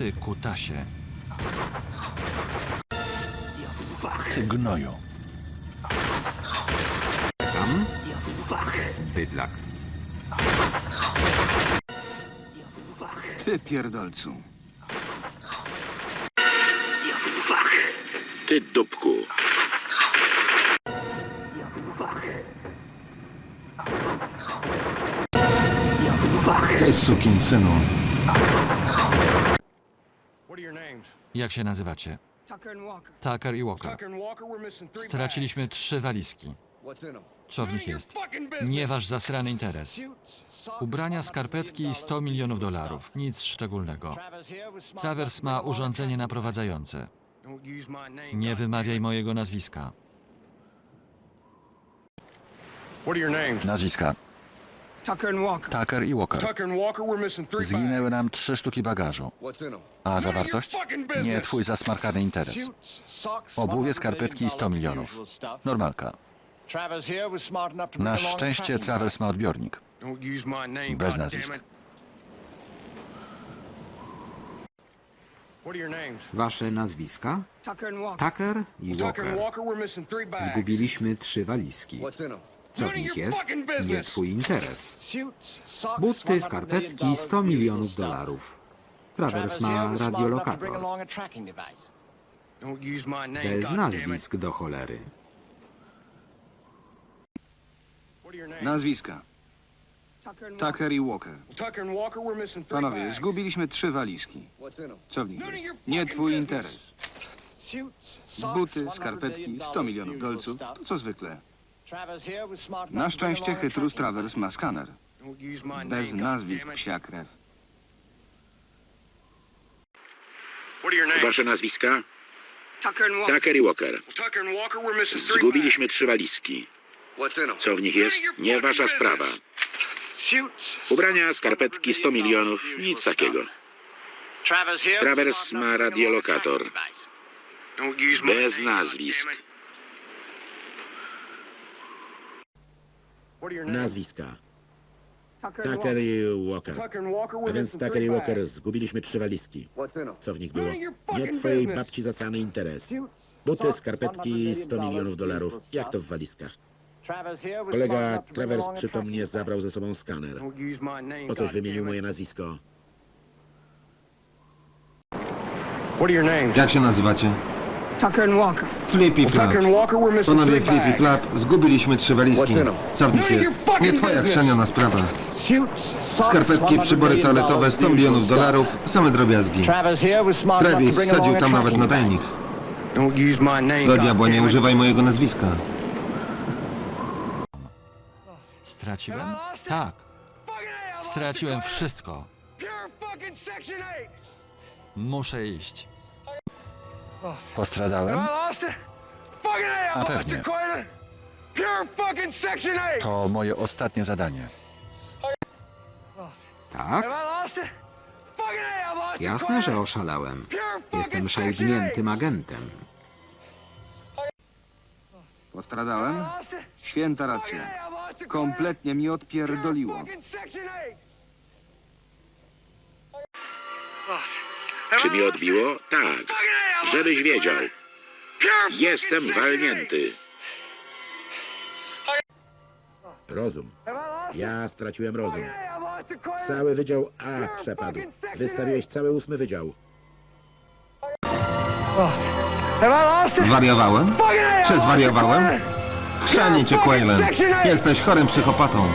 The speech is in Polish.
Ty kutasie. Ty gnoju. Tam? Bydlak. Ty pierdolcu. Ty dupku. Ty synu. Jak się nazywacie? Tucker and Walker. Tucker i Walker. Straciliśmy trzy walizki. Co w nich jest? Nie wasz zasrany interes. Ubrania, skarpetki i 100 milionów dolarów. Nic szczególnego. Travers ma urządzenie naprowadzające. Nie wymawiaj mojego nazwiska. Nazwiska. Tucker and Walker. Tucker i Walker. Tucker and Walker, we're missing three Zginęły nam trzy sztuki bagażu. A zawartość? Nie twój zasmarkany interes. Obuwie, skarpetki i 100 milionów. Normalka. Na szczęście Travers ma odbiornik. Bez nazwisk. damn it. What are your names? Wasze nazwiska? Tucker and Walker. Tucker i Walker. Walker, we're missing three bags. Zgubiliśmy trzy walizki. Co w nich jest? Nie twój interes. Buty, skarpetki, 100 milionów dolarów. Travers ma radiolokator. Bez nazwisk do cholery. Nazwiska. Tucker i Walker. Panowie, zgubiliśmy trzy walizki. Co w nich jest? Nie twój interes. Buty, skarpetki, 100 milionów dolców. To co zwykle. Na szczęście chytrus Travers ma skaner. Bez nazwisk psia krew. Wasze nazwiska? Tucker i Walker. Zgubiliśmy trzy walizki. Co w nich jest? Nie wasza sprawa. Ubrania, skarpetki, 100 milionów. Nic takiego. Travers ma radiolokator. Bez nazwisk. Nazwiska. Tucker i Walker. A więc Tucker i Walker, zgubiliśmy trzy walizki. Co w nich było? Nie twojej babci zasrany interes. Buty, skarpetki, 100 milionów dolarów. Jak to w walizkach? Kolega Travers przytomnie zabrał ze sobą skaner. Po coś wymienił moje nazwisko. Jak się nazywacie? Tucker and Walker. Flippy Flap. Tucker and Walker, we're missing Panowie Flippy. Flap, zgubiliśmy trzy walizki. Co w nich jest? Nie twoja chrzaniona sprawa. Skarpetki, przybory toaletowe, 100 milionów dolarów, same drobiazgi. Travis sadził tam nawet nadajnik. Do diabła nie używaj mojego nazwiska. Straciłem? Tak. Straciłem wszystko. Pure fucking Section 8. Muszę iść. Postradałem? A, pewnie. it, Coiler. Pure fucking Section 8. To moje ostatnie zadanie. Tak? Jasne, że oszalałem. Jestem szajbniętym agentem. Postradałem? 8. Lost it. Święta racja. Kompletnie mi odpierdoliło. fucking Section 8. Lost Czy mi odbiło? Tak. Żebyś wiedział. Jestem walnięty. Rozum. 8. Have I lost it? Ja straciłem rozum. Cały Wydział A przepadł. Wystawiłeś cały ósmy wydział. Zwariowałem? Czy zwariowałem? Chrzanie cię, Quaylen. Jesteś chorym psychopatą.